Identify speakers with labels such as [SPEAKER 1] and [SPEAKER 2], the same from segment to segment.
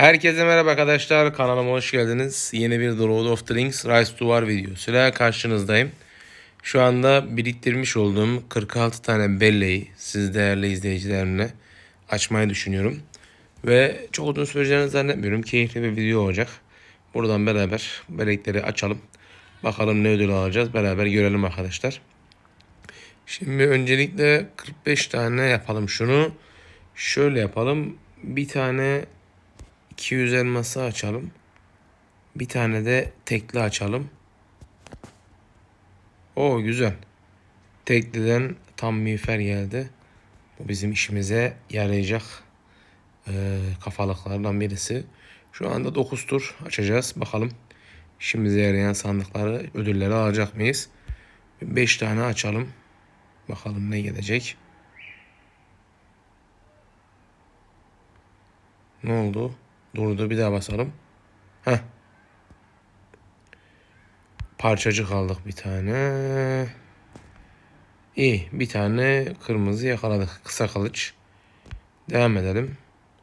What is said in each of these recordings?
[SPEAKER 1] Herkese merhaba arkadaşlar. Kanalıma hoş geldiniz. Yeni bir The Lord of the Rings Rise to War videosuyla karşınızdayım. Şu anda biriktirmiş olduğum 46 tane belleği siz değerli izleyicilerimle açmayı düşünüyorum. Ve çok uzun süreceğini zannetmiyorum. Keyifli bir video olacak. Buradan beraber bellekleri açalım. Bakalım ne ödül alacağız. Beraber görelim arkadaşlar. Şimdi öncelikle 45 tane yapalım şunu. Şöyle yapalım. Bir tane 200 elması açalım. Bir tane de tekli açalım. O güzel. Tekliden tam miğfer geldi. Bu bizim işimize yarayacak e, kafalıklardan birisi. Şu anda 9 tur açacağız. Bakalım işimize yarayan sandıkları, ödülleri alacak mıyız? 5 tane açalım. Bakalım ne gelecek. Ne oldu? Durdu bir daha basalım. Heh. Parçacık aldık bir tane. İyi bir tane kırmızı yakaladık. Kısa kılıç. Devam edelim.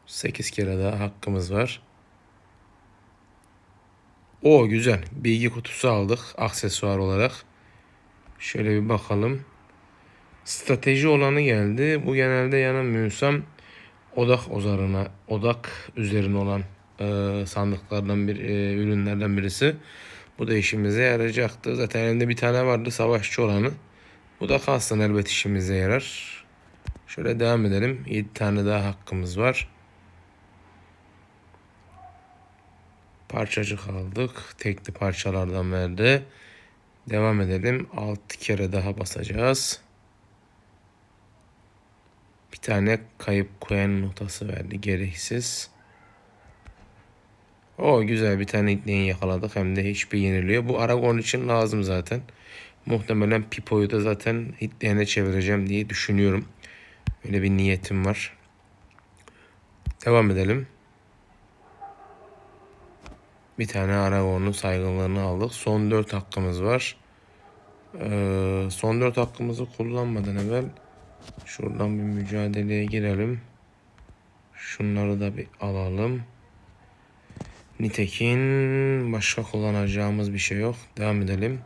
[SPEAKER 1] 8 kere daha hakkımız var. O güzel. Bilgi kutusu aldık aksesuar olarak. Şöyle bir bakalım. Strateji olanı geldi. Bu genelde yanılmıyorsam odak ozarına, odak üzerine olan e, sandıklardan bir e, ürünlerden birisi. Bu da işimize yarayacaktı. Zaten elinde bir tane vardı savaşçı olanı. Bu da kalsın elbet işimize yarar. Şöyle devam edelim. 7 tane daha hakkımız var. Parçacık aldık. Tekli parçalardan verdi. Devam edelim. 6 kere daha basacağız. Tane kayıp koyan notası verdi. Gereksiz. O güzel bir tane itneği yakaladık. Hem de hiçbir yeniliyor. Bu Aragorn için lazım zaten. Muhtemelen Pipo'yu da zaten hitleyene çevireceğim diye düşünüyorum. Öyle bir niyetim var. Devam edelim. Bir tane Aragorn'un saygınlığını aldık. Son 4 hakkımız var. Ee, son 4 hakkımızı kullanmadan evvel şuradan bir mücadeleye girelim. Şunları da bir alalım. Nitekin başka kullanacağımız bir şey yok. Devam edelim.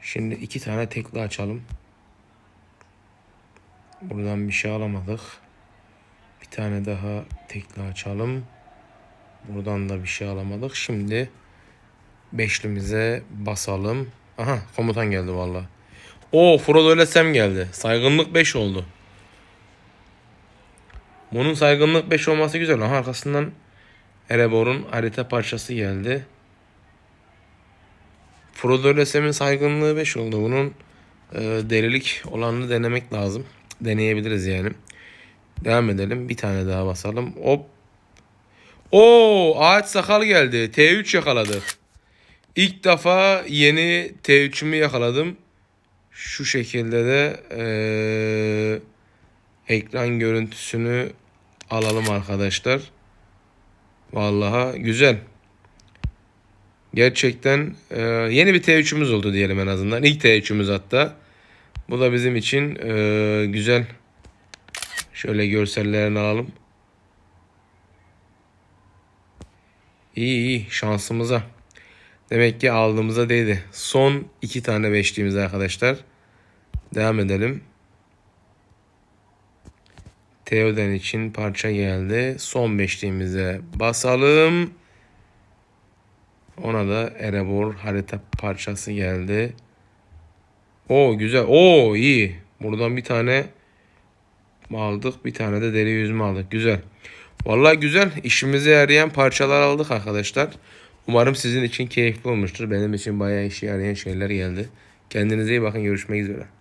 [SPEAKER 1] Şimdi iki tane tekli açalım. Buradan bir şey alamadık. Bir tane daha tekli açalım. Buradan da bir şey alamadık. Şimdi beşlimize basalım. Aha komutan geldi valla. O Frodo ile Sam geldi. Saygınlık 5 oldu. Bunun saygınlık 5 olması güzel. Aha arkasından Erebor'un harita parçası geldi. Frodo ile Sam'in saygınlığı 5 oldu. Bunun e, delilik olanını denemek lazım. Deneyebiliriz yani. Devam edelim. Bir tane daha basalım. Hop. Oo ağaç sakal geldi. T3 yakaladık. İlk defa yeni T3'ümü yakaladım. Şu şekilde de eee, ekran görüntüsünü alalım arkadaşlar. Vallahi güzel. Gerçekten eee, yeni bir T3'ümüz oldu diyelim en azından. İlk T3'ümüz hatta. Bu da bizim için eee, güzel. Şöyle görsellerini alalım. İyi iyi şansımıza. Demek ki aldığımıza değdi. Son iki tane beşliğimiz arkadaşlar. Devam edelim. Theoden için parça geldi. Son beşliğimize basalım. Ona da Erebor harita parçası geldi. O güzel. O iyi. Buradan bir tane aldık. Bir tane de deri yüzme aldık. Güzel. Vallahi güzel. İşimize yarayan parçalar aldık arkadaşlar. Umarım sizin için keyifli olmuştur. Benim için bayağı işe yarayan şeyler geldi. Kendinize iyi bakın. Görüşmek üzere.